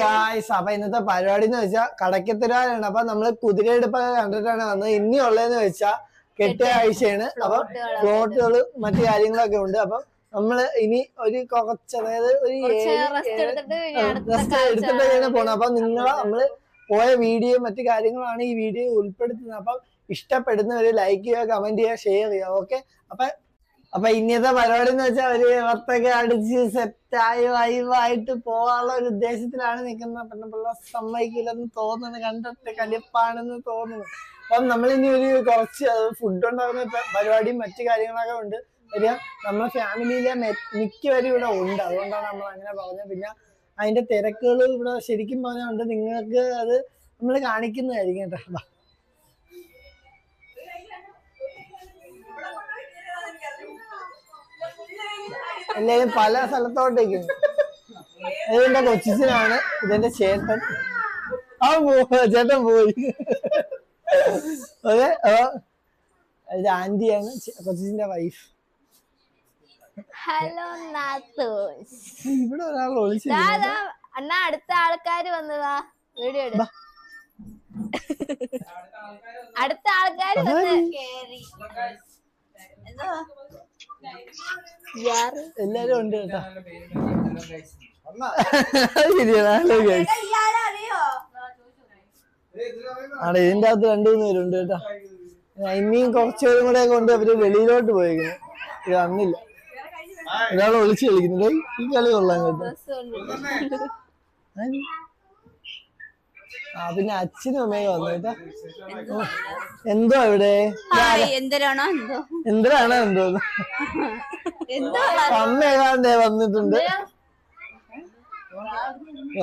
Guys അപ്പൊ ഇന്നത്തെ പരിപാടി എന്ന് വെച്ചാൽ കടക്കത്തിരാണ് അപ്പൊ നമ്മൾ കുതിരയെടുപ്പൊക്കെ കണ്ടിട്ടാണ് വന്നത്. ഇനി ഉള്ളതെന്ന് വെച്ചാ കെട്ടിയ ആഴ്ചയാണ്. അപ്പൊ ഫ്ലോട്ടുകൾ മറ്റു കാര്യങ്ങളൊക്കെ ഉണ്ട്. അപ്പൊ നമ്മൾ ഇനി ഒരു കുറച്ച് അതായത് ഒരു റെസ്റ്റ് പോണത്. അപ്പൊ നിങ്ങളെ നമ്മൾ പോയ വീഡിയോ മറ്റു കാര്യങ്ങളാണ് ഈ വീഡിയോ ഉൾപ്പെടുത്തുന്നത്. അപ്പം ഇഷ്ടപ്പെടുന്നവര് ലൈക്ക് ചെയ്യുക കമന്റ് ചെയ്യുക ഷെയർ ചെയ്യുക. ഓക്കെ അപ്പൊ അപ്പൊ ഇന്നത്തെ പരിപാടി എന്ന് വെച്ചാൽ ഒരു വർത്തൊക്കെ അടിച്ച് സെറ്റായി വൈവായിട്ട് പോവാനുള്ള ഒരു ഉദ്ദേശത്തിലാണ് നിൽക്കുന്നത് പെണ്ണുപിള്ള പിള്ള സമ്മതിക്കില്ലെന്ന് തോന്നുന്നു. കണ്ടിട്ട് കലിപ്പാണെന്ന് തോന്നുന്നു. അപ്പം നമ്മളിനി ഒരു കുറച്ച് ഫുഡ് ഉണ്ടാകുന്ന പരിപാടിയും മറ്റു കാര്യങ്ങളൊക്കെ ഉണ്ട്. നമ്മളെ ഫാമിലിയിലെ മിക്കവരും ഇവിടെ ഉണ്ട്. അതുകൊണ്ടാണ് നമ്മൾ അങ്ങനെ പറഞ്ഞത്. പിന്നെ അതിന്റെ തിരക്കുകൾ ഇവിടെ ശരിക്കും പറഞ്ഞുകൊണ്ട് നിങ്ങൾക്ക് അത് നമ്മൾ കാണിക്കുന്നതായിരിക്കും കേട്ടോ. എല്ലാവരും പല സ്ഥലത്തോട്ടേക്കും. ഇതിന്റെ കൊച്ചിനാണ് ഇതെന്റെ ചേട്ടൻ. ആ ചേട്ടൻ പോയി. അതെ അപ്പൊ ഇത് ആന്റിയാണ് കൊച്ചിന്റെ വൈഫ് ഹലോ ഇവിടെ ഒരാൾ അണ്ണാ അടുത്ത ആൾക്കാര് വന്നതാ വീഡിയോ അടുത്ത ആൾക്കാര് വന്ന് കേറി. എന്തോ? എല്ലാരും ഉണ്ട് കേട്ടോ. ആണ് ഇതിന്റെ അകത്ത് രണ്ടു മൂന്ന് പേരുണ്ട് കേട്ടോ. ഇനിയും കുറച്ചുപേരും കൂടെ കൊണ്ട് അവർ വെളിയിലോട്ട് പോയേക്കുന്നു. ഇത് അന്നില്ല ഒരാൾ ഒളിച്ചു കളിക്കുന്നു ഡേയ്, ഈ കളി കൊള്ളാൻ കേട്ടോ? ആ പിന്നെ അച്ഛനും അമ്മയും വന്നു എന്തോ? ഇവിടെ? എന്തരാണോ? എന്തോ? എന്തിനാണ് എന്തോ? അമ്മ ഏതാണ്ടേ വന്നിട്ടുണ്ട്.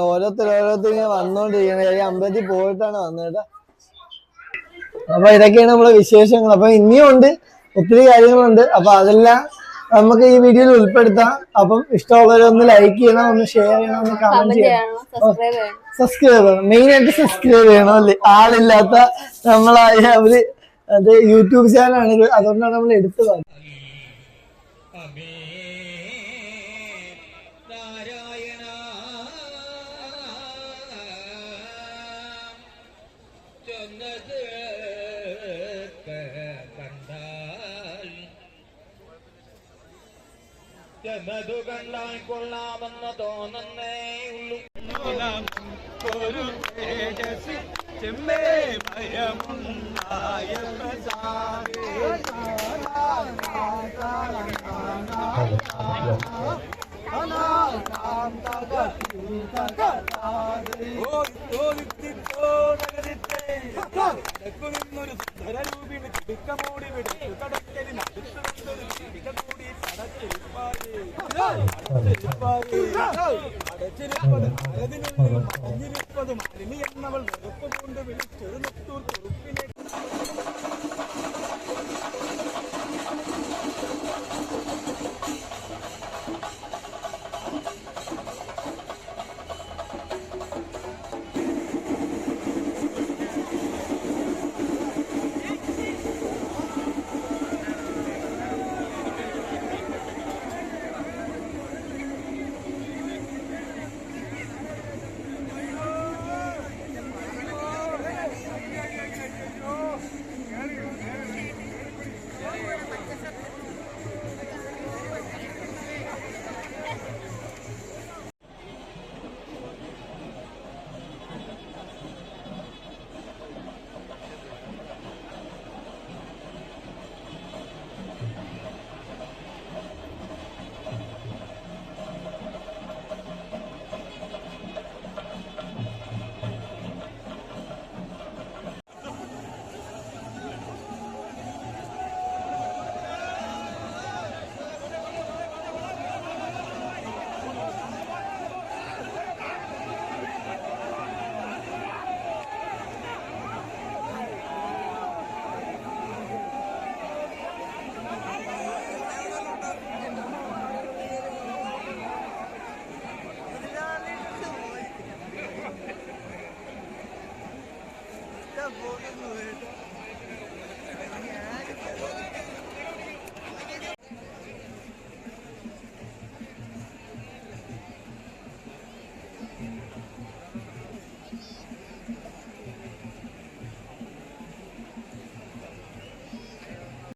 ഓരോരുത്തർ ഓരോരുത്തർ ഇങ്ങനെ വന്നോണ്ടിരിക്കണ. അമ്പലത്തിൽ പോയിട്ടാണ് വന്നത് അപ്പൊ ഇതൊക്കെയാണ് നമ്മളെ വിശേഷങ്ങൾ. അപ്പൊ ഇനിയും ഉണ്ട് ഒത്തിരി കാര്യങ്ങളുണ്ട്. അപ്പൊ അതെല്ലാം നമുക്ക് ഈ വീഡിയോയിൽ ഉൾപ്പെടുത്താം. അപ്പം ഇഷ്ടമുള്ളവരൊന്ന് ലൈക്ക് ചെയ്യണം ഒന്ന് ഷെയർ ചെയ്യണം ഒന്ന് കമന്റ് ചെയ്യണം. സബ്സ്ക്രൈബ് ചെയ്യണം. സബ്സ്ക്രൈബ് ചെയ്യണം. മെയിൻ ആയിട്ട് സബ്സ്ക്രൈബ് ചെയ്യണം അല്ലേ? ആളില്ലാത്ത നമ്മളായ അവർ അത് യൂട്യൂബ് ചാനലാണ് അതുകൊണ്ടാണ് നമ്മൾ എടുത്തു പറഞ്ഞത് അമേ ചെന്നതു കണ്ടാൽ കൊള്ളാമെന്ന് തോന്നുന്നേ ഉള്ളൂ. ഒരു തേജസ് ചെമ്മേ ഭയമുണ്ടായ എന്നവൾ വെറുപ്പ് കൊണ്ട് വിളിച്ചൊരു നെട്ടൂർ കുറുപ്പിനെ പോകുന്നു കേട്ടോ